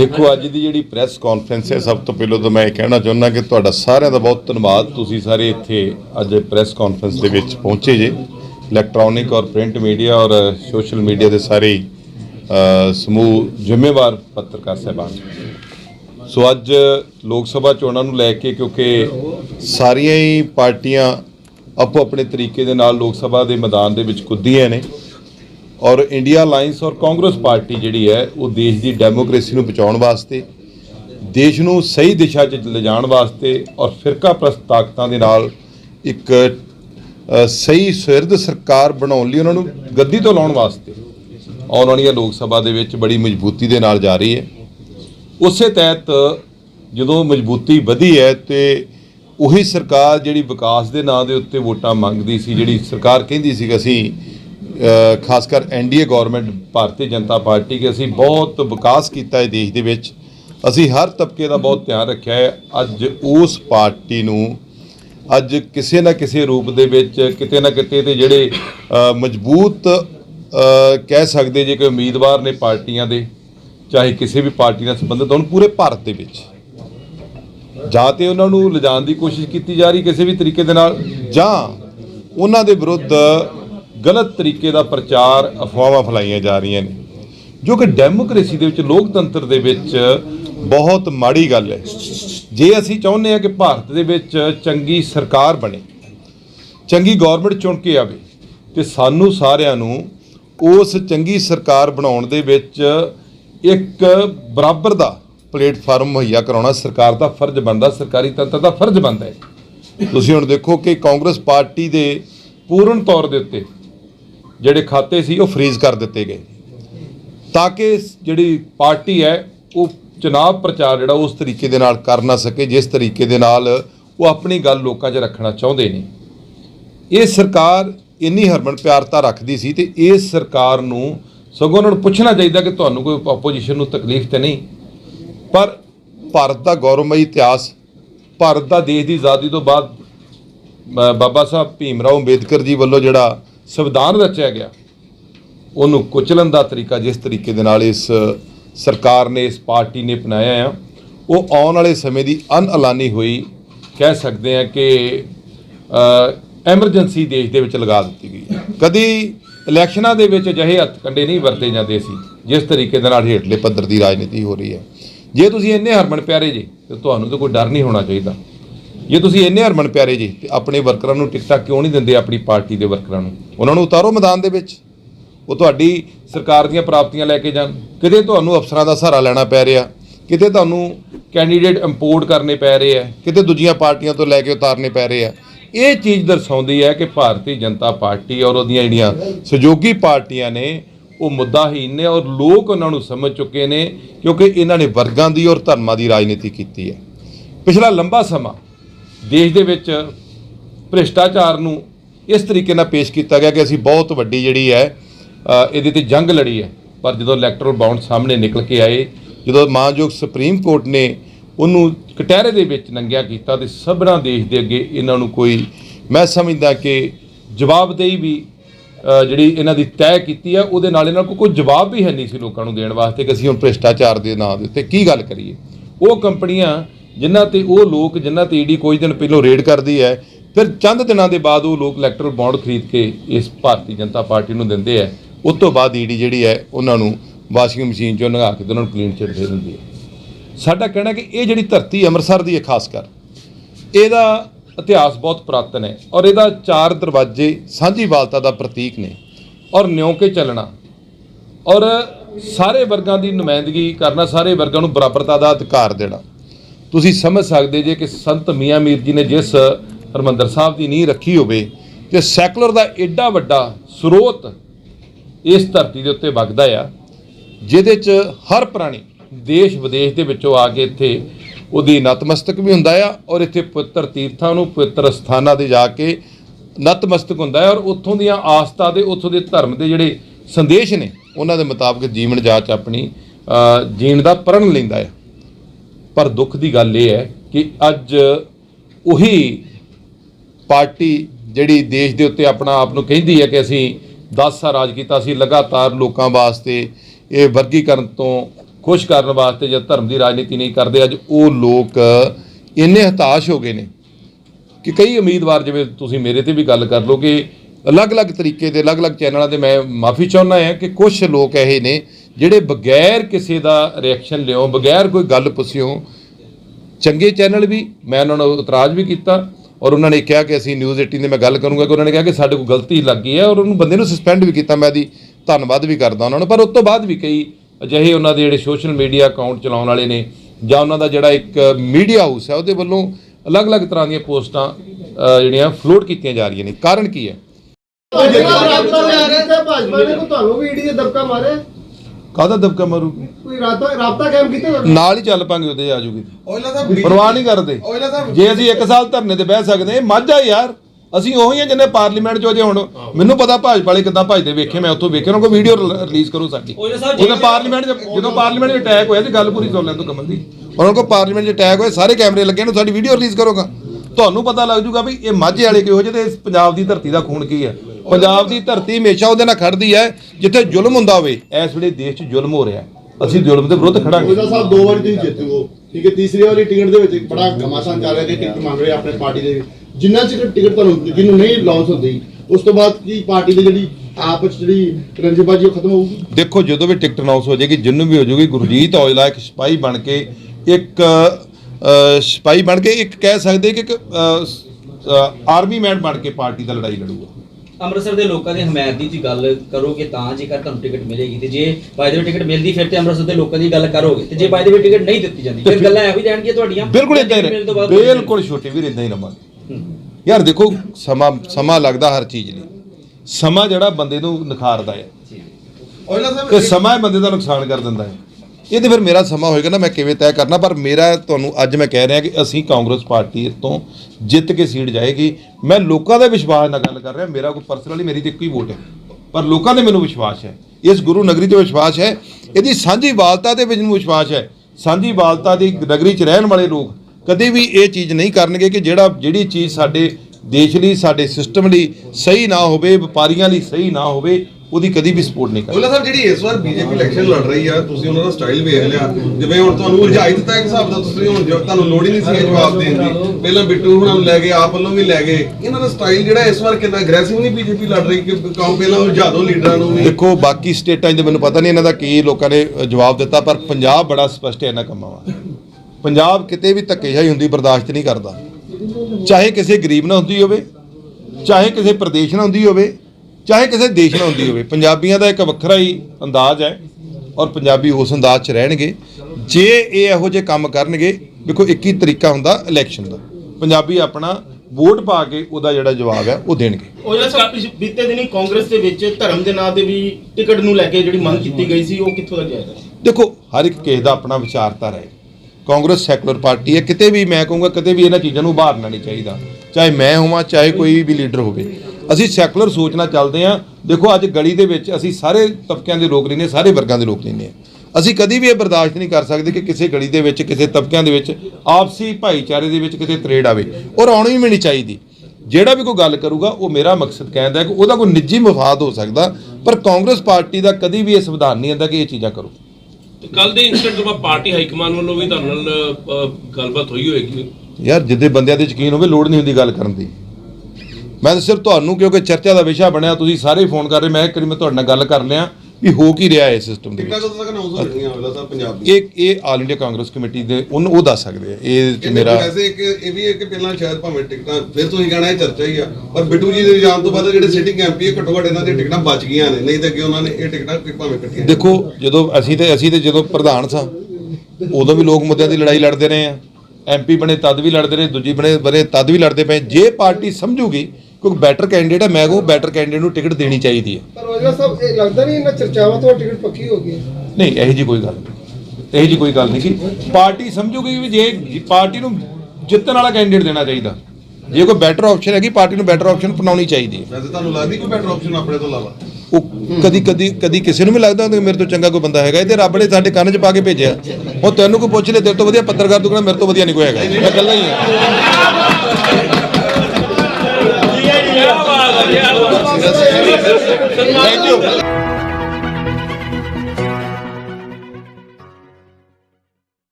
ਦੇਖੋ, ਅੱਜ ਦੀ ਜਿਹੜੀ ਪ੍ਰੈਸ ਕਾਨਫਰੰਸ ਹੈ, ਸਭ ਤੋਂ ਪਹਿਲਾਂ ਤਾਂ ਮੈਂ ਇਹ ਕਹਿਣਾ ਚਾਹੁੰਦਾ ਕਿ ਤੁਹਾਡਾ ਸਾਰਿਆਂ ਦਾ ਬਹੁਤ ਧੰਨਵਾਦ। ਤੁਸੀਂ ਸਾਰੇ ਇੱਥੇ ਅੱਜ ਪ੍ਰੈਸ ਕਾਨਫਰੰਸ ਦੇ ਵਿੱਚ ਪਹੁੰਚੇ ਜੇ। ਇਲੈਕਟ੍ਰੋਨਿਕ ਔਰ ਪ੍ਰਿੰਟ ਮੀਡੀਆ ਔਰ ਸੋਸ਼ਲ ਮੀਡੀਆ ਦੇ ਸਾਰੇ ਸਮੂਹ ਜ਼ਿੰਮੇਵਾਰ ਪੱਤਰਕਾਰ ਸਹਿਬਾਨ। ਸੋ ਅੱਜ ਲੋਕ ਸਭਾ ਚੋਣਾਂ ਨੂੰ ਲੈ ਕੇ, ਕਿਉਂਕਿ ਸਾਰੀਆਂ ਹੀ ਪਾਰਟੀਆਂ ਆਪੋ ਆਪਣੇ ਤਰੀਕੇ ਦੇ ਨਾਲ ਲੋਕ ਸਭਾ ਦੇ ਮੈਦਾਨ ਦੇ ਵਿੱਚ ਕੁੱਦੀਆਂ ਨੇ। ਔਰ ਇੰਡੀਆ ਅਲਾਈਅੰਸ ਔਰ ਕਾਂਗਰਸ ਪਾਰਟੀ ਜਿਹੜੀ ਹੈ, ਉਹ ਦੇਸ਼ ਦੀ ਡੈਮੋਕ੍ਰੇਸੀ ਨੂੰ ਬਚਾਉਣ ਵਾਸਤੇ, ਦੇਸ਼ ਨੂੰ ਸਹੀ ਦਿਸ਼ਾ 'ਚ ਲਿਜਾਣ ਵਾਸਤੇ ਔਰ ਫਿਰਕਾ ਪ੍ਰਸਤ ਤਾਕਤਾਂ ਦੇ ਨਾਲ ਇੱਕ ਸਹੀ ਸੁਹਿਰਦ ਸਰਕਾਰ ਬਣਾਉਣ ਲਈ ਉਹਨਾਂ ਨੂੰ ਗੱਦੀ ਤੋਂ ਲਾਉਣ ਵਾਸਤੇ ਆਉਣ ਵਾਲੀਆਂ ਲੋਕ ਸਭਾ ਦੇ ਵਿੱਚ ਬੜੀ ਮਜ਼ਬੂਤੀ ਦੇ ਨਾਲ ਜਾ ਰਹੀ ਹੈ। ਉਸੇ ਤਹਿਤ ਜਦੋਂ ਮਜ਼ਬੂਤੀ ਵਧੀ ਹੈ ਤੇ ਉਹੀ ਸਰਕਾਰ ਜਿਹੜੀ ਵਿਕਾਸ ਦੇ ਨਾਂ ਦੇ ਉੱਤੇ ਵੋਟਾਂ ਮੰਗਦੀ ਸੀ, ਜਿਹੜੀ ਸਰਕਾਰ ਕਹਿੰਦੀ ਸੀ ਕਿ ਅਸੀਂ ਅ, ਖਾਸ ਕਰ ਐਨਡੀਏ ਗਵਰਨਮੈਂਟ ਭਾਰਤੀ ਜਨਤਾ ਪਾਰਟੀ ਕਿ ਅਸੀਂ ਬਹੁਤ ਵਿਕਾਸ ਕੀਤਾ ਹੈ ਦੇਸ਼ ਦੇ ਵਿੱਚ। ਅਸੀਂ ਹਰ ਤਬਕੇ ਦਾ ਬਹੁਤ ਧਿਆਨ ਰੱਖਿਆ ਹੈ। ਅੱਜ ਉਸ ਪਾਰਟੀ ਨੂੰ ਅੱਜ ਕਿਸੇ ਨਾ ਕਿਸੇ ਰੂਪ ਦੇ ਵਿੱਚ ਕਿਤੇ ਨਾ ਕਿਤੇ ਤੇ ਜਿਹੜੇ ਮਜ਼ਬੂਤ ਕਹਿ ਸਕਦੇ ਜੇ ਕੋਈ ਉਮੀਦਵਾਰ ਨੇ ਪਾਰਟੀਆਂ ਦੇ ਚਾਹੇ ਕਿਸੇ ਵੀ ਪਾਰਟੀ ਨਾਲ ਸੰਬੰਧਿਤ ਹੋਣ ਪੂਰੇ ਭਾਰਤ ਦੇ ਵਿੱਚ। ਜਾਂ ਤੇ ਉਹਨਾਂ ਨੂੰ ਲਿਜਾਣ ਦੀ ਕੋਸ਼ਿਸ਼ ਕੀਤੀ ਜਾ ਰਹੀ ਕਿਸੇ ਵੀ ਤਰੀਕੇ ਦੇ ਨਾਲ ਜਾਂ ਉਹਨਾਂ ਦੇ ਵਿਰੁੱਧ ਗਲਤ ਤਰੀਕੇ ਦਾ ਪ੍ਰਚਾਰ ਅਫਵਾਹਾਂ ਫੈਲਾਈਆਂ ਜਾ ਰਹੀਆਂ ਨੇ। ਜੋ ਕਿ ਡੈਮੋਕ੍ਰੇਸੀ ਦੇ ਵਿੱਚ, ਲੋਕਤੰਤਰ ਦੇ ਵਿੱਚ ਬਹੁਤ ਮਾੜੀ ਗੱਲ ਹੈ। ਜੇ ਅਸੀਂ ਚਾਹੁੰਦੇ ਹਾਂ ਕਿ ਭਾਰਤ ਦੇ ਵਿੱਚ ਚੰਗੀ ਸਰਕਾਰ ਬਣੇ, ਚੰਗੀ ਗਵਰਨਮੈਂਟ ਚੁਣ ਕੇ ਆਵੇ, ਤੇ ਸਾਨੂੰ ਸਾਰਿਆਂ ਨੂੰ ਉਸ ਚੰਗੀ ਸਰਕਾਰ ਬਣਾਉਣ ਦੇ ਵਿੱਚ ਇੱਕ ਬਰਾਬਰ ਦਾ ਪਲੇਟਫਾਰਮ ਮੁਹੱਈਆ ਕਰਾਉਣਾ ਸਰਕਾਰ ਦਾ ਫਰਜ਼ ਬਣਦਾ, ਸਰਕਾਰੀ ਤੰਤਰ ਦਾ ਫਰਜ਼ ਬਣਦਾ ਹੈ। ਤੁਸੀਂ ਹੁਣ ਦੇਖੋ ਕਿ ਕਾਂਗਰਸ ਪਾਰਟੀ ਦੇ ਪੂਰਨ ਤੌਰ ਦੇ ਉੱਤੇ ਜਿਹੜੇ ਖਾਤੇ ਸੀ ਉਹ ਫ੍ਰੀਜ਼ ਕਰ ਦਿੱਤੇ ਗਏ। ਤਾਂ ਕਿ ਜਿਹੜੀ ਪਾਰਟੀ ਹੈ, ਉਹ ਚੁਣਾਵ ਪ੍ਰਚਾਰ ਜਿਹੜਾ ਉਸ ਤਰੀਕੇ ਦੇ ਨਾਲ ਕਰ ਨਾ ਸਕੇ, ਜਿਸ ਤਰੀਕੇ ਦੇ ਨਾਲ ਉਹ ਆਪਣੀ ਗੱਲ ਲੋਕਾਂ 'ਚ ਰੱਖਣਾ ਚਾਹੁੰਦੇ ਨੇ। ਇਹ ਸਰਕਾਰ ਇੰਨੀ ਹਰਮਨ ਪਿਆਰਤਾ ਰੱਖਦੀ ਸੀ ਤੇ ਇਸ ਸਰਕਾਰ ਨੂੰ ਸਗੋਂ ਉਹਨਾਂ ਨੂੰ ਪੁੱਛਣਾ ਚਾਹੀਦਾ ਕਿ ਤੁਹਾਨੂੰ ਕੋਈ ਆਪੋਜੀਸ਼ਨ ਨੂੰ ਤਕਲੀਫ ਤੇ ਨਹੀਂ। ਪਰ ਭਾਰਤ ਦਾ ਗੌਰਵਮਈ ਇਤਿਹਾਸ, ਭਾਰਤ ਦਾ ਦੇਸ਼ ਦੀ ਆਜ਼ਾਦੀ ਤੋਂ ਬਾਅਦ ਬਾਬਾ ਸਾਹਿਬ ਭੀਮ ਰਾਓ ਅੰਬੇਦਕਰ ਜੀ ਵੱਲੋਂ ਜਿਹੜਾ ਸੰਵਿਧਾਨ ਰਚਿਆ ਗਿਆ। ਉਹਨੂੰ ਕੁਚਲਣ ਦਾ ਤਰੀਕਾ ਜਿਸ ਤਰੀਕੇ ਦੇ ਨਾਲ ਇਸ ਸਰਕਾਰ ਨੇ, ਇਸ ਪਾਰਟੀ ਨੇ ਅਪਣਾਇਆ ਆ, ਉਹ ਆਉਣ ਵਾਲੇ ਸਮੇਂ ਦੀ ਅਨਐਲਾਨੀ ਹੋਈ ਕਹਿ ਸਕਦੇ ਆ ਕਿ ਐਮਰਜੈਂਸੀ ਦੇਸ਼ ਦੇ ਵਿੱਚ ਲਗਾ ਦਿੱਤੀ ਗਈ ਹੈ। ਕਦੀ ਇਲੈਕਸ਼ਨਾਂ ਦੇ ਵਿੱਚ ਅਜਿਹੇ ਹੱਥ ਕੰਡੇ ਨਹੀਂ ਵਰਤੇ ਜਾਂਦੇ ਸੀ, ਜਿਸ ਤਰੀਕੇ ਦੇ ਨਾਲ ਹੇਠਲੇ ਪੱਧਰ ਦੀ ਰਾਜਨੀਤੀ ਹੋ ਰਹੀ ਹੈ। ਜੇ ਤੁਸੀਂ ਇੰਨੇ ਹਰਮਨ ਪਿਆਰੇ ਜੀ, ਤੇ ਤੁਹਾਨੂੰ ਤਾਂ ਕੋਈ ਡਰ ਨਹੀਂ ਹੋਣਾ ਚਾਹੀਦਾ। ਜੇ ਤੁਸੀਂ ਇੰਨੇ ਹਰਮਨ ਪਿਆਰੇ ਜੀ, ਤੇ ਆਪਣੇ ਵਰਕਰਾਂ ਨੂੰ ਟਿਕਟਾਂ ਕਿਉਂ ਨਹੀਂ ਦਿੰਦੇ ਆਪਣੀ ਪਾਰਟੀ ਦੇ ਵਰਕਰਾਂ ਨੂੰ? ਉਹਨਾਂ ਨੂੰ ਉਤਾਰੋ ਮੈਦਾਨ ਦੇ ਵਿੱਚ। ਉਹ ਤੁਹਾਡੀ ਸਰਕਾਰ ਦੀਆਂ ਪ੍ਰਾਪਤੀਆਂ ਲੈ ਕੇ ਜਾਣ। ਕਿਤੇ ਤੁਹਾਨੂੰ ਅਫਸਰਾਂ ਦਾ ਸਹਾਰਾ ਲੈਣਾ ਪੈ ਰਿਹਾ। ਕਿਤੇ ਤੁਹਾਨੂੰ ਕੈਂਡੀਡੇਟ ਇੰਪੋਰਟ ਕਰਨੇ ਪੈ ਰਹੇ ਆ। ਕਿਤੇ ਦੂਜੀਆਂ ਪਾਰਟੀਆਂ ਤੋਂ ਲੈ ਕੇ ਉਤਾਰਨੇ ਪੈ ਰਹੇ ਆ। ਇਹ ਚੀਜ਼ ਦਰਸਾਉਂਦੀ ਹੈ ਕਿ ਭਾਰਤੀ ਜਨਤਾ ਪਾਰਟੀ ਔਰ ਉਹਦੀਆਂ ਜਿਹੜੀਆਂ ਸਹਿਯੋਗੀ ਪਾਰਟੀਆਂ ਨੇ, ਉਹ ਮੁੱਦਾਹੀਨ ਨੇ ਔਰ ਲੋਕ ਉਹਨਾਂ ਨੂੰ ਸਮਝ ਚੁੱਕੇ ਨੇ ਕਿਉਂਕਿ ਇਹਨਾਂ ਨੇ ਵਰਗਾਂ ਦੀ ਔਰ ਧਰਮਾਂ ਦੀ ਰਾਜਨੀਤੀ ਕੀਤੀ ਹੈ। ਪਿਛਲਾ ਲੰਬਾ ਸਮਾਂ ਦੇਸ਼ ਦੇ ਵਿੱਚ ਭ੍ਰਿਸ਼ਟਾਚਾਰ ਨੂੰ ਇਸ ਤਰੀਕੇ ਨਾਲ ਪੇਸ਼ ਕੀਤਾ ਗਿਆ ਕਿ ਅਸੀਂ ਬਹੁਤ ਵੱਡੀ ਜਿਹੜੀ ਹੈ ਇਹਦੇ ਤੇ ਜੰਗ ਲੜੀ ਹੈ। ਪਰ ਜਦੋਂ ਇਲੈਕਟਰਲ ਬਾਉਂਡ ਸਾਹਮਣੇ ਨਿਕਲ ਕੇ ਆਏ, ਜਦੋਂ ਮਾਨਯੋਗ ਸੁਪਰੀਮ ਕੋਰਟ ਨੇ ਉਹਨੂੰ ਕਟਹਿਰੇ ਦੇ ਵਿੱਚ ਨੰਗਿਆ ਕੀਤਾ ਤੇ ਸਭਨਾ ਦੇਸ਼ ਦੇ ਅੱਗੇ ਇਹਨਾਂ ਨੂੰ ਕੋਈ, ਮੈਂ ਸਮਝਦਾ ਕਿ ਜਵਾਬਦੇਹੀ ਵੀ ਜਿਹੜੀ ਇਹਨਾਂ ਦੀ ਤੈਅ ਕੀਤੀ ਹੈ, ਉਹਦੇ ਨਾਲ ਇਹਨਾਂ ਕੋਲ ਕੋਈ ਜਵਾਬ ਵੀ ਹੈ ਨਹੀਂ ਸੀ ਲੋਕਾਂ ਨੂੰ ਦੇਣ ਵਾਸਤੇ ਕਿ ਅਸੀਂ ਹੁਣ ਭ੍ਰਿਸ਼ਟਾਚਾਰ ਦੇ ਨਾਂ ਦੇ ਉੱਤੇ ਕੀ ਗੱਲ ਕਰੀਏ। ਉਹ ਕੰਪਨੀਆਂ ਜਿਨ੍ਹਾਂ ਤੇ ਉਹ ਲੋਕ, ਜਿਨ੍ਹਾਂ ਤੇ ਈਡੀ ਕੁਝ ਦਿਨ ਪਹਿਲਾਂ ਰੇਡ ਕਰਦੀ ਹੈ, ਫਿਰ ਚੰਦ ਦਿਨਾਂ ਦੇ ਬਾਅਦ ਉਹ ਲੋਕ ਇਲੈਕਟਰਲ ਬੌਂਡ ਖਰੀਦ ਕੇ ਇਸ ਭਾਰਤੀ ਜਨਤਾ ਪਾਰਟੀ ਨੂੰ ਦਿੰਦੇ ਹੈ। ਉਸ ਤੋਂ ਬਾਅਦ ਈਡੀ ਜਿਹੜੀ ਹੈ, ਉਹਨਾਂ ਨੂੰ ਵਾਸ਼ਿੰਗ ਮਸ਼ੀਨ ਚੋਂ ਨਗਾ ਕੇ ਤੇ ਉਹਨਾਂ ਨੂੰ ਕਲੀਨ ਚਿੱਟ ਦੇ ਦਿੰਦੀ ਹੈ। ਸਾਡਾ ਕਹਿਣਾ ਕਿ ਇਹ ਜਿਹੜੀ ਧਰਤੀ ਅੰਮ੍ਰਿਤਸਰ ਦੀ ਹੈ, ਖਾਸ ਕਰ, ਇਹਦਾ ਇਤਿਹਾਸ ਬਹੁਤ ਪੁਰਾਤਨ ਹੈ ਔਰ ਇਹਦਾ ਚਾਰ ਦਰਵਾਜ਼ੇ ਸਾਂਝੀ ਵਾਲਤਾ ਦਾ ਪ੍ਰਤੀਕ ਨੇ ਔਰ ਨਿਉ ਕੇ ਚੱਲਣਾ। ਔਰ ਸਾਰੇ ਵਰਗਾਂ ਦੀ ਨੁਮਾਇੰਦਗੀ ਕਰਨਾ, ਸਾਰੇ ਵਰਗਾਂ ਨੂੰ ਬਰਾਬਰਤਾ ਦਾ ਅਧਿਕਾਰ ਦੇਣਾ। ਤੁਸੀਂ ਸਮਝ ਸਕਦੇ ਜੇ ਕਿ ਸੰਤ ਮੀਆਂ ਮੀਰ ਜੀ ਨੇ ਜਿਸ ਹਰਮੰਦਰ ਸਾਹਿਬ ਦੀ ਨੀਂਹ ਰੱਖੀ ਹੋਵੇ ਤੇ ਸੈਕੂਲਰ ਦਾ ਐਡਾ ਵੱਡਾ ਸਰੋਤ ਇਸ ਧਰਤੀ ਦੇ ਉੱਤੇ ਵਗਦਾ ਆ, ਜਿਹਦੇ 'ਚ ਹਰ ਪ੍ਰਾਣੀ ਦੇਸ਼ ਵਿਦੇਸ਼ ਦੇ ਵਿੱਚੋਂ ਆ ਕੇ ਇੱਥੇ ਉਹਦੀ ਨਤਮਸਤਕ ਵੀ ਹੁੰਦਾ ਆ ਔਰ ਇੱਥੇ ਪਵਿੱਤਰ ਤੀਰਥਾਂ ਨੂੰ ਪਵਿੱਤਰ ਸਥਾਨਾਂ ਤੇ ਜਾ ਕੇ ਨਤਮਸਤਕ ਹੁੰਦਾ ਹੈ ਔਰ ਉੱਥੋਂ ਦੀਆਂ ਆਸਥਾ ਦੇ, ਉੱਥੋਂ ਦੇ ਧਰਮ ਦੇ ਜਿਹੜੇ ਸੰਦੇਸ਼ ਨੇ, ਉਹਨਾਂ ਦੇ ਮੁਤਾਬਕ ਜੀਵਨ ਜਾਚ ਆਪਣੀ ਜੀਣ ਦਾ ਪ੍ਰਣ ਲੈਂਦਾ ਹੈ ਪਰ ਦੁੱਖ ਦੀ ਗੱਲ ਇਹ ਹੈ ਕਿ ਅੱਜ ਉਹੀ ਪਾਰਟੀ ਜਿਹੜੀ ਦੇਸ਼ ਦੇ ਉੱਤੇ ਆਪਣਾ ਆਪ ਨੂੰ ਕਹਿੰਦੀ ਹੈ ਕਿ ਅਸੀਂ 10 ਸਾਲ ਰਾਜ ਕੀਤਾ ਸੀ, ਲਗਾਤਾਰ ਲੋਕਾਂ ਵਾਸਤੇ ਇਹ ਵਰਗੀਕਰਨ ਤੋਂ ਖੁਸ਼ ਕਰਨ ਵਾਸਤੇ ਜਾਂ ਧਰਮ ਦੀ ਰਾਜਨੀਤੀ ਨਹੀਂ ਕਰਦੇ, ਅੱਜ ਉਹ ਲੋਕ ਇੰਨੇ ਹਤਾਸ਼ ਹੋ ਗਏ ਨੇ ਕਿ ਕਈ ਉਮੀਦਵਾਰ ਜਿਵੇਂ ਤੁਸੀਂ ਮੇਰੇ ਤੇ ਵੀ ਗੱਲ ਕਰ ਲਓ ਕਿ ਅਲੱਗ-ਅਲੱਗ ਤਰੀਕੇ ਦੇ, ਅਲੱਗ-ਅਲੱਗ ਚੈਨਲਾਂ ਦੇ ਮੈਂ ਮਾਫੀ ਚਾਹੁੰਦਾ ਹਾਂ ਕਿ ਕੁਝ ਲੋਕ ਇਹ ਨੇ ਜਿਹੜੇ ਬਗੈਰ ਕਿਸੇ ਦਾ ਰਿਐਕਸ਼ਨ ਲਿਓ ਬਗੈਰ ਕੋਈ ਗੱਲ ਪੁੱਛਿਓ, ਚੰਗੇ ਚੈਨਲ ਵੀ, ਮੈਂ ਉਹਨਾਂ ਨੂੰ ਇਤਰਾਜ਼ ਵੀ ਕੀਤਾ ਔਰ ਉਹਨਾਂ ਨੇ ਕਿਹਾ ਕਿ ਅਸੀਂ ਨਿਊਜ਼ 18 ਦੇ ਮੈਂ ਗੱਲ ਕਰੂੰਗਾ ਕਿ ਉਹਨਾਂ ਨੇ ਕਿਹਾ ਕਿ ਸਾਡੇ ਕੋਲ ਗਲਤੀ ਲੱਗੀ ਹੈ ਔਰ ਉਹਨੂੰ ਬੰਦੇ ਨੂੰ ਸਸਪੈਂਡ ਵੀ ਕੀਤਾ, ਮੈਂ ਦੀ ਧੰਨਵਾਦ ਵੀ ਕਰਦਾ ਉਹਨਾਂ ਨੂੰ। ਪਰ ਉਸ ਤੋਂ ਬਾਅਦ ਵੀ ਕਈ ਅਜਿਹੇ ਉਹਨਾਂ ਦੇ ਜਿਹੜੇ ਸੋਸ਼ਲ ਮੀਡੀਆ ਅਕਾਊਂਟ ਚਲਾਉਣ ਵਾਲੇ ਨੇ ਜਾਂ ਉਹਨਾਂ ਦਾ ਜਿਹੜਾ ਇੱਕ ਮੀਡੀਆ ਹਾਊਸ ਹੈ, ਉਹਦੇ ਵੱਲੋਂ ਅਲੱਗ-ਅਲੱਗ ਤਰ੍ਹਾਂ ਦੀਆਂ ਪੋਸਟਾਂ ਜਿਹੜੀਆਂ ਫਲੋਟ ਕੀਤੀਆਂ ਜਾ ਰਹੀਆਂ ਨੇ। ਕਾਰਨ ਕੀ ਹੈ? ਭਾਜਪਾ ਨੇ ਤੁਹਾਨੂੰ ਵੀ ਈਡੀ ਦੇ ਦਬਕਾ ਮਾਰੇ ਕਾਹਦਾ ਦਬਕਾ ਮਾਰੂਗੀ ਕੋਈ ਰਾਬਤਾ ਰਾਬਤਾ ਕਾਇਮ ਕੀਤਾ ਤੁਹਾਡਾ? ਨਾਲ ਹੀ ਚੱਲ ਪਾਂਗੇ ਉਹਦੇ ਆ ਜੂਗੀ ਓਇਲਾ ਸਾਹਿਬ ਪਰਵਾਹ ਨਹੀਂ ਕਰਦੇ। ਓਇਲਾ ਸਾਹਿਬ ਜੇ ਅਸੀਂ ਇੱਕ ਸਾਲ ਧਰਨੇ ਤੇ ਬਹਿ ਸਕਦੇ ਹਾਂ ਮਾਝਾ ਯਾਰ। ਅਸੀਂ ਉਹੀ ਆ ਜਿੰਨੇ ਪਾਰਲੀਮੈਂਟ ਚ ਅਜੇ ਹੁਣ ਮੈਨੂੰ ਪਤਾ ਭਾਜਪਾ ਵਾਲੇ ਕਿੱਦਾਂ ਭਜਦੇ ਵੇਖੇ ਮੈਂ ਉੱਥੋਂ ਵੇਖੇ ਉਹਨਾਂ ਕੋਈ ਵੀਡੀਓ ਰਿਲੀਜ਼ ਕਰੋ ਸਾਡੀ। ਉਹਦੇ ਪਾਰਲੀਮੈਂਟ ਚ ਜਦੋਂ ਪਾਰਲੀਮੈਂਟ 'ਚ ਅਟੈਕ ਹੋਇਆ ਤੇ ਗੱਲ ਪੂਰੀ ਸੁਣ ਲੈਣ ਤੋਂ ਕਮਲ ਦੀ। ਉਹਨਾਂ ਕੋਲ ਪਾਰਲੀਮੈਂਟ 'ਚ ਅਟੈਕ ਹੋਇਆ ਸਾਰੇ ਕੈਮਰੇ ਲੱਗੇ ਨੇ ਸਾਡੀ ਵੀਡੀਓ ਰਿਲੀਜ਼ ਕਰੋਗਾ। ਤੁਹਾਨੂੰ ਪਤਾ ਲੱਗ ਜੂਗਾ ਵੀ ਇਹ ਮਾਝੇ ਵਾਲੇ ਕਿਹੋ ਜਿਹੇ ਤੇ ਇਸ ਪੰਜਾਬ ਦੀ ਧਰਤੀ ਦਾ ਖੂਨ ਕੀ ਹੈ? ਪੰਜਾਬ ਦੀ ਧਰਤੀ ਹਮੇਸ਼ਾ ਉਹਦੇ ਨਾਲ ਖੜਦੀ ਹੈ ਜਿੱਥੇ ਜ਼ੁਲਮ ਹੁੰਦਾ ਹੋਵੇ। ਇਸ ਵੇਲੇ ਦੇਸ਼ 'ਚ ਜ਼ੁਲਮ ਹੋ ਰਿਹਾ ਅਸੀਂ ਜ਼ੁਲਮ ਦੇ ਵਿਰੁੱਧ ਖੜਾਂਗੇ ਉਹਦਾ ਸਾਹਿਬ ਦੋ ਵਾਰੀ ਤੁਸੀਂ ਜਿੱਤੇ। ਠੀਕ ਹੈ ਤੀਸਰੀ ਵਾਰੀ ਟਿਕਟ ਦੇ ਵਿੱਚ ਇੱਕ ਬੜਾ ਘਮਾਸਾਨ ਚੱਲ ਰਿਹਾ ਕਿ ਟਿਕਟ ਮੰਗ ਰਹੇ ਆਪਣੇ ਪਾਰਟੀ ਦੇ। ਜਿੰਨਾ ਚਿਰ ਟਿਕਟ ਤੁਹਾਨੂੰ ਜਿਹਨੂੰ ਨਹੀਂ ਲਾਂਚ ਹੁੰਦੀ ਉਸ ਤੋਂ ਬਾਅਦ ਕੀ ਪਾਰਟੀ ਦੀ ਜਿਹੜੀ ਆਪਸ 'ਚ ਜਿਹੜੀ ਰੰਜਬਾਜੀ ਉਹ ਖਤਮ ਹੋਊਗੀ? ਦੇਖੋ ਜਦੋਂ ਵੀ ਟਿਕਟ ਅਨਾਉਂਸ ਹੋ ਜਾਏਗੀ ਜਿੰਨੂੰ ਵੀ ਹੋ ਜਾਊਗੀ ਗੁਰਜੀਤ ਔਜਲਾ ਇੱਕ ਸਿਪਾਹੀ ਬਣ ਕੇ ਇੱਕ ਸਿਪਾਹੀ ਬਣ ਕੇ ਇੱਕ ਕਹਿ ਸਕਦੇ ਕਿ ਇੱਕ ਆਰਮੀ ਮੈਨ ਬਣ ਕੇ ਪਾਰਟੀ ਦਾ ਲੜਾਈ ਲੜੂਗਾ। ਅੰਮ੍ਰਿਤਸਰ ਦੇ ਲੋਕਾਂ ਦੀ ਹਮਾਇਤ ਦੀ ਜੀ ਗੱਲ ਕਰੋਗੇ ਤਾਂ ਜੇਕਰ ਤੁਹਾਨੂੰ ਟਿਕਟ ਮਿਲੇਗੀ ਤੇ ਜੇ ਬਾਈ ਦੇ ਟਿਕਟ ਮਿਲਦੀ ਫਿਰ ਤੇ ਅੰਮ੍ਰਿਤਸਰ ਦੇ ਲੋਕਾਂ ਦੀ ਗੱਲ ਕਰੋਗੇ ਤੇ ਜੇ ਬਾਈ ਦੇ ਟਿਕਟ ਨਹੀਂ ਦਿੱਤੀ ਜਾਂਦੀ ਫਿਰ ਗੱਲਾਂ ਇਹੋ ਹੀ ਜਾਣਗੀਆਂ ਤੁਹਾਡੀਆਂ ਬਿਲਕੁਲ ਇਦਾਂ ਹੀ ਬਿਲਕੁਲ ਛੋਟੇ ਵੀਰ ਇਦਾਂ ਹੀ ਰਵਾਂਗੇ ਯਾਰ ਦੇਖੋ ਸਮਾਂ ਸਮਾਂ ਲੱਗਦਾ ਹਰ ਚੀਜ਼ ਲਈ। ਸਮਾਂ ਜਿਹੜਾ ਬੰਦੇ ਨੂੰ ਨਿਖਾਰਦਾ ਹੈ। ਤੇ ਸਮਾਂ ਬੰਦੇ ਦਾ ਨੁਕਸਾਨ ਕਰ ਦਿੰਦਾ ਹੈ। ਇਹ ਤੇ ਫਿਰ ਮੇਰਾ ਸਮਾਂ ਹੋਏਗਾ ਨਾ, ਮੈਂ ਕਿਵੇਂ ਤੈਅ ਕਰਨਾ, ਪਰ ਮੇਰਾ ਤੁਹਾਨੂੰ ਅੱਜ ਮੈਂ ਕਹਿ ਰਿਹਾ ਕਿ ਅਸੀਂ ਕਾਂਗਰਸ ਪਾਰਟੀ ਤੋਂ ਜਿੱਤ ਕੇ ਸੀਟ ਜਾਏਗੀ। ਮੈਂ ਲੋਕਾਂ ਦਾ ਵਿਸ਼ਵਾਸ ਨਾਲ ਗੱਲ ਕਰ ਰਿਹਾ, ਮੇਰਾ ਕੋਈ ਪਰਸਨਲੀ ਮੇਰੀ ਤੇ ਇੱਕੋ ਹੀ ਵੋਟ ਹੈ। ਪਰ ਲੋਕਾਂ ਦੇ ਮੈਨੂੰ ਵਿਸ਼ਵਾਸ ਹੈ। ਇਸ ਗੁਰੂ ਨਗਰੀ ਤੇ ਵਿਸ਼ਵਾਸ ਹੈ। ਇਹਦੀ ਸਾਂਝੀ ਵਾਲਤਾ ਦੇ ਵਿੱਚ ਮੈਨੂੰ ਵਿਸ਼ਵਾਸ ਹੈ। ਸਾਂਝੀ ਵਾਲਤਾ ਦੀ ਨਗਰੀ 'ਚ ਰਹਿਣ ਵਾਲੇ ਲੋਕ ਕਦੇ ਵੀ ਇਹ ਚੀਜ਼ ਨਹੀਂ ਕਰਨਗੇ ਕਿ ਜਿਹੜਾ, ਜਿਹੜੀ ਚੀਜ਼ ਸਾਡੇ ਦੇਸ਼ ਲਈ, ਸਾਡੇ ਸਿਸਟਮ ਲਈ ਸਹੀ ਨਾ ਹੋਵੇ, ਵਪਾਰੀਆਂ ਲਈ ਸਹੀ ਨਾ ਹੋਵੇ ਉਹਦੀ ਕਦੀ ਵੀ ਸਪੋਰਟ ਨਹੀਂ ਕਰਨਗੇ ਓਇਲਾ ਸਾਹਿਬ ਜਿਹੜੀ ਇਸ ਵਾਰ ਬੀਜੇਪੀ ਇਲੈਕਸ਼ਨ ਲੜ ਰਹੀ ਆ ਤੁਸੀਂ ਉਹਨਾਂ ਦਾ ਸਟਾਈਲ ਵੇਖ ਲਿਆ। ਜਿਵੇਂ ਹੁਣ ਤੁਹਾਨੂੰ ਉਲਝਾਈ ਦਿੱਤਾ ਇੱਕ ਹਿਸਾਬ ਦਾ ਤੁਸੀਂ ਹੁਣ ਤੁਹਾਨੂੰ ਲੋੜ ਹੀ ਨਹੀਂ ਸੀ ਜਵਾਬ ਦੇਣ ਦੀ। ਪਹਿਲਾਂ ਬਿੱਟੂ ਹੁਣਾਂ ਨੂੰ ਲੈ ਗਏ ਆਪ ਵੱਲੋਂ ਵੀ ਲੈ ਗਏ। ਇਹਨਾਂ ਦਾ ਸਟਾਈਲ ਜਿਹੜਾ ਇਸ ਵਾਰ ਕਿੰਨਾ ਅਗਰੈਸਿਵ ਨਹੀਂ ਬੀਜੇਪੀ ਲੜ ਰਹੀ ਕਿ ਕੰਮ ਪਹਿਲਾਂ ਉਲਝਾ ਦੋ ਲੀਡਰਾਂ ਨੂੰ ਵੀ ਦੇਖੋ ਬਾਕੀ ਸਟੇਟਾਂ ਤਾਂ ਮੈਨੂੰ ਪਤਾ ਨਹੀਂ ਇਹਨਾਂ ਦਾ ਕੀ ਲੋਕਾਂ ਨੇ ਜਵਾਬ ਦਿੱਤਾ ਪਰ ਪੰਜਾਬ ਬੜਾ ਸਪਸ਼ਟ ਹੈ ਇਹਨਾਂ ਕੰਮਾਂ ਵਾ ਪੰਜਾਬ ਕਿਤੇ ਵੀ ਧੱਕੇਸ਼ਾਹੀ ਹੁੰਦੀ ਬਰਦਾਸ਼ਤ ਨਹੀਂ ਕਰਦਾ। ਚਾਹੇ ਕਿਸੇ ਗਰੀਬ ਨਾਲ ਹੁੰਦੀ ਹੋਵੇ ਚਾਹੇ ਕਿਸੇ ਪ੍ਰਦੇਸ਼ ਨਾਲ ਹੁੰਦੀ ਹੋਵੇ ਚਾਹੇ ਕਿਸੇ ਦੇਸ਼ ਨਾਲ ਹੁੰਦੀ ਹੋਵੇ ਪੰਜਾਬੀਆਂ ਦਾ ਇੱਕ ਵੱਖਰਾ ਹੀ ਅੰਦਾਜ਼ ਹੈ ਔਰ ਪੰਜਾਬੀ ਉਸ ਅੰਦਾਜ਼ 'ਚ ਰਹਿਣਗੇ। ਜੇ ਇਹ ਇਹੋ ਜਿਹੇ ਕੰਮ ਕਰਨਗੇ ਦੇਖੋ ਇੱਕ ਹੀ ਤਰੀਕਾ ਹੁੰਦਾ ਇਲੈਕਸ਼ਨ ਦਾ। ਪੰਜਾਬੀ ਆਪਣਾ ਵੋਟ ਪਾ ਕੇ ਉਹਦਾ ਜਿਹੜਾ ਜਵਾਬ ਹੈ ਉਹ ਦੇਣਗੇ। ਉਹਦਾ ਸਭ ਪਿਛ- ਬੀਤੇ ਦਿਨੀ ਕਾਂਗਰਸ ਦੇ ਵਿੱਚ ਧਰਮ ਦੇ ਨਾਂ ਤੇ ਵੀ ਟਿਕਟ ਨੂੰ ਲੈ ਕੇ ਜਿਹੜੀ ਮੰਗ ਕੀਤੀ ਗਈ ਸੀ ਉਹ ਕਿੱਥੋਂ ਤੱਕ ਜਾਇਦਾ ਦੇਖੋ ਹਰ ਇੱਕ ਕਿਸੇ ਦਾ ਆਪਣਾ ਵਿਚਾਰਧਾਰਾ ਹੈ ਕਾਂਗਰਸ ਸੈਕੂਲਰ ਪਾਰਟੀ ਹੈ ਕਿਤੇ ਵੀ ਮੈਂ ਕਹੂੰਗਾ ਕਦੇ ਵੀ ਇਹਨਾਂ ਚੀਜ਼ਾਂ ਨੂੰ ਉਭਾਰਨਾ ਨਹੀਂ ਚਾਹੀਦਾ। ਚਾਹੇ ਮੈਂ ਹੋਵਾਂ ਚਾਹੇ ਕੋਈ ਵੀ ਲੀਡਰ ਹੋਵੇ। ਅਸੀਂ ਸੈਕੂਲਰ ਸੋਚ ਨਾਲ ਚੱਲਦੇ ਹਾਂ। ਦੇਖੋ ਅੱਜ ਗਲੀ ਦੇ ਵਿੱਚ ਅਸੀਂ ਸਾਰੇ ਤਬਕਿਆਂ ਦੇ ਲੋਕ ਰਹਿੰਦੇ ਸਾਰੇ ਵਰਗਾਂ ਦੇ ਲੋਕ ਰਹਿੰਦੇ ਹਾਂ। ਅਸੀਂ ਕਦੀ ਵੀ ਇਹ ਬਰਦਾਸ਼ਤ ਨਹੀਂ ਕਰ ਸਕਦੇ ਕਿ ਕਿਸੇ ਗਲੀ ਦੇ ਵਿੱਚ ਕਿਸੇ ਤਬਕਿਆਂ ਦੇ ਵਿੱਚ ਆਪਸੀ ਭਾਈਚਾਰੇ ਦੇ ਵਿੱਚ ਕਿਤੇ ਤਰੇੜ ਆਵੇ। ਔਰ ਆਉਣੀ ਵੀ ਨਹੀਂ ਚਾਹੀਦੀ। ਜਿਹੜਾ ਵੀ ਕੋਈ ਗੱਲ ਕਰੂਗਾ ਉਹ ਮੇਰਾ ਮਕਸਦ ਕਹਿੰਦਾ ਕਿ ਉਹਦਾ ਕੋਈ ਨਿੱਜੀ ਮਫਾਦ ਹੋ ਸਕਦਾ ਪਰ ਕਾਂਗਰਸ ਪਾਰਟੀ ਦਾ ਕਦੀ ਵੀ ਇਹ ਸੰਵਿਧਾਨ ਨਹੀਂ ਆਂਦਾ ਕਿ ਇਹ ਚੀਜ਼ਾਂ ਕਰੋ। ਕੱਲ ਦੇ ਇਨਸੀਡੈਂਟ ਤੋਂ ਬਾਅਦ ਪਾਰਟੀ ਹਾਈ ਕਮਾਨ ਵੱਲੋਂ ਵੀ ਤੁਹਾਡੇ ਨਾਲ ਗੱਲਬਾਤ ਹੋਈ ਹੋਏਗੀ। ਯਾਰ ਜਿੱਦੇ ਬੰਦਿਆਂ ਤੇ ਯਕੀਨ ਹੋਵੇ ਲੋੜ ਨਹੀਂ ਹੁੰਦੀ ਗੱਲ ਕਰਨ ਦੀ। ਮੈਂ ਤਾਂ ਸਿਰਫ ਤੁਹਾਨੂੰ ਕਿਉਂਕਿ ਚਰਚਾ ਦਾ ਵਿਸ਼ਾ ਬਣਿਆ ਤੁਸੀਂ ਸਾਰੇ ਫੋਨ ਕਰ ਰਹੇ ਮੈਂ ਇੱਕ ਵਾਰੀ ਮੈਂ ਤੁਹਾਡੇ ਨਾਲ ਗੱਲ ਕਰ ਲਿਆ ਵੀ ਹੋ ਕੀ ਰਿਹਾ ਹੈ ਸਿਸਟਮ ਦੇ ਟਿਕਟਾਂ ਵਿੱਚ। ਤੱਕ ਅਨਾਉਂਸ ਹੋ ਜਾਣਗੀਆਂ ਓਇਲਾ ਸਾਹਿਬ ਪੰਜਾਬ ਦੀ ਇਹ ਇਹ ਆਲ ਇੰਡੀਆ ਕਾਂਗਰਸ ਕਮੇਟੀ ਦੇ ਉਹਨੂੰ ਉਹ ਦੱਸ ਸਕਦੇ ਆ ਇਹ ਮੇਰਾ ਵੈਸੇ ਇੱਕ ਇਹ ਵੀ ਹੈ ਕਿ ਪਹਿਲਾਂ ਸ਼ਾਇਦ ਭਾਵੇਂ ਟਿਕਟਾਂ ਫਿਰ ਤੁਸੀਂ ਕਹਿਣਾ ਇਹ ਚਰਚਾ ਹੀ ਆ ਪਰ ਬਿੱਟੂ ਜੀ ਦੇ ਜਾਣ ਤੋਂ ਬਾਅਦ ਜਿਹੜੇ ਸਿਟਿੰਗ ਐਮਪੀ ਹੈ ਘੱਟੋ ਘੱਟ ਇਹਨਾਂ ਦੀਆਂ ਟਿਕਟਾਂ ਬਚ ਗਈਆਂ ਨੇ ਨਹੀਂ ਤਾਂ ਅੱਗੇ ਉਹਨਾਂ ਨੇ ਇਹ ਟਿਕਟਾਂ ਕਿ ਭਾਵੇਂ ਕੱਟੀਆਂ ਦੇਖੋ ਜਦੋਂ ਅਸੀਂ ਤੇ ਅਸੀਂ ਤੇ ਜਦੋਂ ਪ੍ਰਧਾਨ ਸਾਂ ਉਦੋਂ ਵੀ ਲੋਕ ਮੁੱਦਿਆਂ ਦੀ ਲੜਾਈ ਲੜਦੇ ਰਹੇ ਆ। ਐਮਪੀ ਬਣੇ ਤਦ ਵੀ ਲੜਦੇ ਰਹੇ ਦੂਜੀ ਬਣੇ ਬਰੇ ਤਦ ਵੀ ਲੜਦੇ ਪਏ। ਜੇ ਪਾਰਟੀ ਸਮਝੂਗੀ ਕੋਈ ਬੈਟਰ ਕੈਂਡੀਡੇਟ ਹੈ ਮੈਂ ਕਹੂੰ ਬੈਟਰ ਕੈਂਡੀਡੇਟ ਨੂੰ ਟਿਕਟ ਦੇਣੀ ਚਾਹੀਦੀ ਹੈ। ਪਰ ਉਹਦਾ ਸਾਹਿਬ ਇਹ ਲੱਗਦਾ ਨਹੀਂ ਇਹਨਾਂ ਚਰਚਾਵਾਂ ਤੋਂ ਟਿਕਟ ਪੱਕੀ ਹੋ ਗਈ ਹੈ। ਨਹੀਂ ਇਹੋ ਜੀ ਕੋਈ ਗੱਲ ਨਹੀਂ। ਇਹੋ ਜੀ ਕੋਈ ਗੱਲ ਨਹੀਂ ਕਿ ਪਾਰਟੀ ਸਮਝੂਗੀ ਵੀ ਜੇ ਪਾਰਟੀ ਨੂੰ ਜਿੱਤਣ ਵਾਲਾ ਕੈਂਡੀਡੇਟ ਦੇਣਾ ਚਾਹੀਦਾ। ਜੇ ਕੋਈ ਬੈਟਰ ਆਪਸ਼ਨ ਹੈਗੀ ਪਾਰਟੀ ਨੂੰ ਬੈਟਰ ਆਪਸ਼ਨ ਅਪਣਾਉਣੀ ਚਾਹੀਦੀ ਹੈ। ਵੈਸੇ ਤੁਹਾਨੂੰ ਲੱਗਦੀ ਕੋਈ ਬੈਟਰ ਆਪਸ਼ਨ ਆਪਣੇ ਤੋਂ ਇਲਾਵਾ? ਉਹ ਕਦੀ ਕਦੀ ਕਦੀ ਕਿਸੇ ਨੂੰ ਵੀ ਲੱਗਦਾ ਹੁੰਦਾ ਕਿ ਮੇਰੇ ਤੋਂ ਚੰਗਾ ਕੋਈ ਬੰਦਾ ਹੈਗਾ। ਇਹ ਤੇ ਰੱਬ ਨੇ ਸਾਡੇ ਕੰਨ 'ਚ ਪਾ ਕੇ ਭੇਜਿਆ। ਉਹ ਤੈਨੂੰ ਕੋਈ ਪੁੱਛ ਲੈ ਤੇਰੇ ਤੋਂ ਵਧੀਆ ਪੱਤਰਕਾਰ ਤੂੰ ਕਹਿੰਦਾ ਮੇਰੇ ਤੋਂ ਵਧੀਆ ਨਹੀਂ ਕੋਈ ਹੈਗਾ। ਇਹ ਗੱਲਾਂ ਹੀ ਆ।